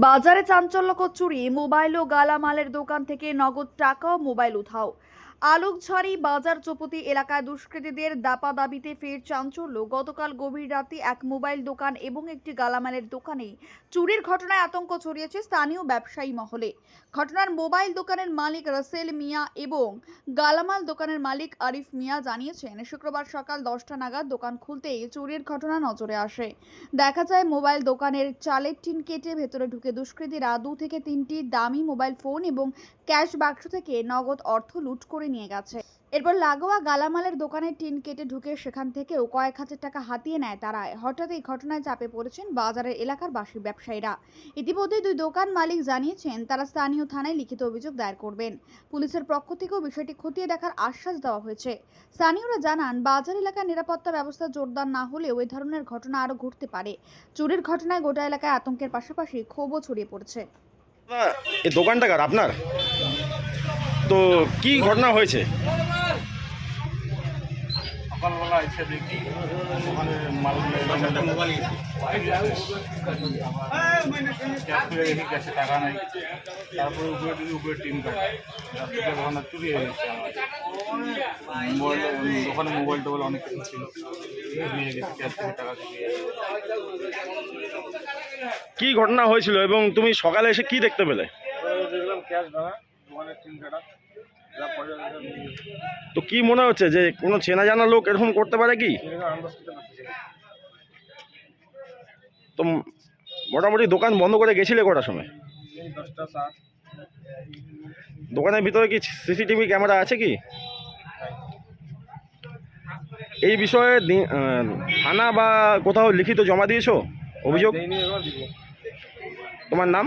বাজারে চাঞ্চল্যকর চুরি মোবাইল ও গালামালের দোকান থেকে নগদ টাকা ও মোবাইল উধাও আলোকঝাড়ি বাজার চৌপতি এলাকায় দুষ্কৃতীদের দাপা দাবিতে ফের চাঞ্চল্য। গতকাল গভীর রাতে এক মোবাইল দোকান এবং একটি গালামালের দোকানে চুরির ঘটনায় আতঙ্ক ছড়িয়েছে স্থানীয় ব্যবসায়ী মহলে। ঘটনার মোবাইল দোকানের মালিক রাসেল মিয়া এবং গালামাল দোকানের মালিক আরিফ মিয়া জানিয়েছেন, শুক্রবার সকাল দশটা নাগাদ দোকান খুলতেই চুরির ঘটনা নজরে আসে। দেখা যায়, মোবাইল দোকানের চালের টিন কেটে ভেতরে ঢুকে দুষ্কৃতীরা দু থেকে তিনটি দামি মোবাইল ফোন এবং ক্যাশ বাক্স থেকে নগদ অর্থ লুট করে নিয়ে গেছে। এরপর লাগোয়া গালামালের দোকানের টিন কেটে ঢুকে সেখান থেকেও কয়েক হাজার টাকা হাতিয়ে নেয় তারা। হঠাৎ এই ঘটনায় চাপে পড়েছেন বাজারের এলাকার বাসী ব্যবসায়ীরা। ইতিমধ্যে দুই দোকান মালিক জানিয়েছেন, তারা স্থানীয় থানায় লিখিত অভিযোগ দায়ের করবেন। পুলিশের পক্ষ থেকেও বিষয়টি খতিয়ে দেখার আশ্বাস দেওয়া হয়েছে। স্থানীয়রা জানান, বাজার এলাকার নিরাপত্তা ব্যবস্থা জোরদার না হলেও এই ধরনের ঘটনা আরও ঘটতে পারে। চুরির ঘটনায় গোটা এলাকায় আতঙ্কের পাশাপাশি ক্ষোভও ছড়িয়ে পড়ছে। দোকানটা আপনার? তো কি ঘটনা হয়েছে? সকালবেলা এসে দেখি ওখানে মাল ক্যাশ দেখি ক্যাশে টাকা নেই। তারপরে উপরে দিদি উপরে টিন কাটা। দোকানটা চুরি হয়ে গেছে। মোবাইল দোকানে মোবাইল টোবাইল অনেক কিছু ছিল। নিয়ে গেছে ক্যাশ থেকে টাকা কি ঘটনা হয়েছিল এবং তুমি সকালে এসে কি দেখতে পেলে? দেখলাম ক্যাশ ভাঙা। তো কি মনে হচ্ছে যে কোনো চেনা জানা লোক এরকম করতে পারে কি। তো মোটামুটি দোকান বন্ধ করে গেছিলে কটার সময়? দোকানের ভিতরে কি সিসিটিভি ক্যামেরা আছে কি? এই বিষয়ে থানা বা কোথাও লিখিত জমা দিয়েছ? অভিযোগ? তোমার নাম?